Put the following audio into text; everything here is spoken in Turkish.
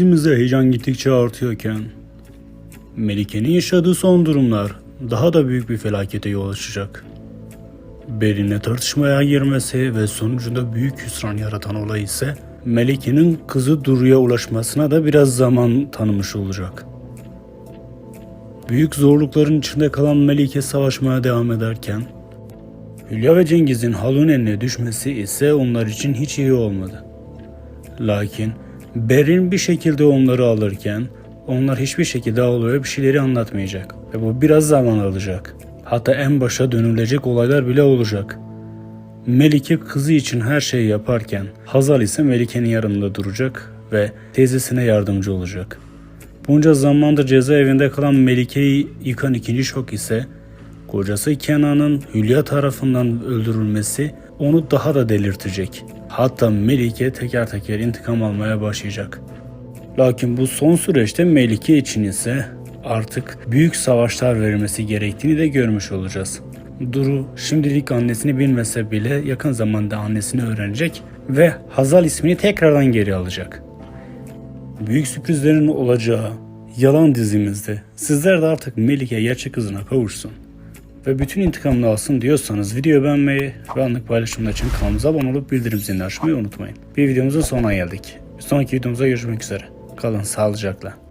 Dizimizde heyecan gittikçe artıyorken Melike'nin yaşadığı son durumlar daha da büyük bir felakete yol açacak. Berin'le tartışmaya girmesi ve sonucunda büyük hüsran yaratan olay ise Melike'nin kızı Duru'ya ulaşmasına da biraz zaman tanımış olacak. Büyük zorlukların içinde kalan Melike savaşmaya devam ederken Hülya ve Cengiz'in Halun eline düşmesi ise onlar için hiç iyi olmadı. Lakin Berin bir şekilde onları alırken onlar hiçbir şekilde Alo'ya bir şeyleri anlatmayacak ve bu biraz zaman alacak. Hatta en başa dönülecek olaylar bile olacak. Melike kızı için her şeyi yaparken Hazal ise Melike'nin yanında duracak ve teyzesine yardımcı olacak. Bunca zamandır cezaevinde kalan Melike'yi yıkan ikinci şok ise kocası Kenan'ın Hülya tarafından öldürülmesi onu daha da delirtecek. Hatta Melike teker teker intikam almaya başlayacak. Lakin bu son süreçte Melike için ise artık büyük savaşlar verilmesi gerektiğini de görmüş olacağız. Duru şimdilik annesini bilmese bile yakın zamanda annesini öğrenecek ve Hazal ismini tekrardan geri alacak. Büyük sürprizlerin olacağı yalan dizimizde sizler de artık Melike gerçek kızına kavuşsun ve bütün intikamını alsın diyorsanız videoyu beğenmeyi ve anlık paylaşımlar için kanalımıza abone olup bildirim zilini açmayı unutmayın. Bir videomuzun sonuna geldik. Bir sonraki videomuzda görüşmek üzere. Kalın sağlıcakla.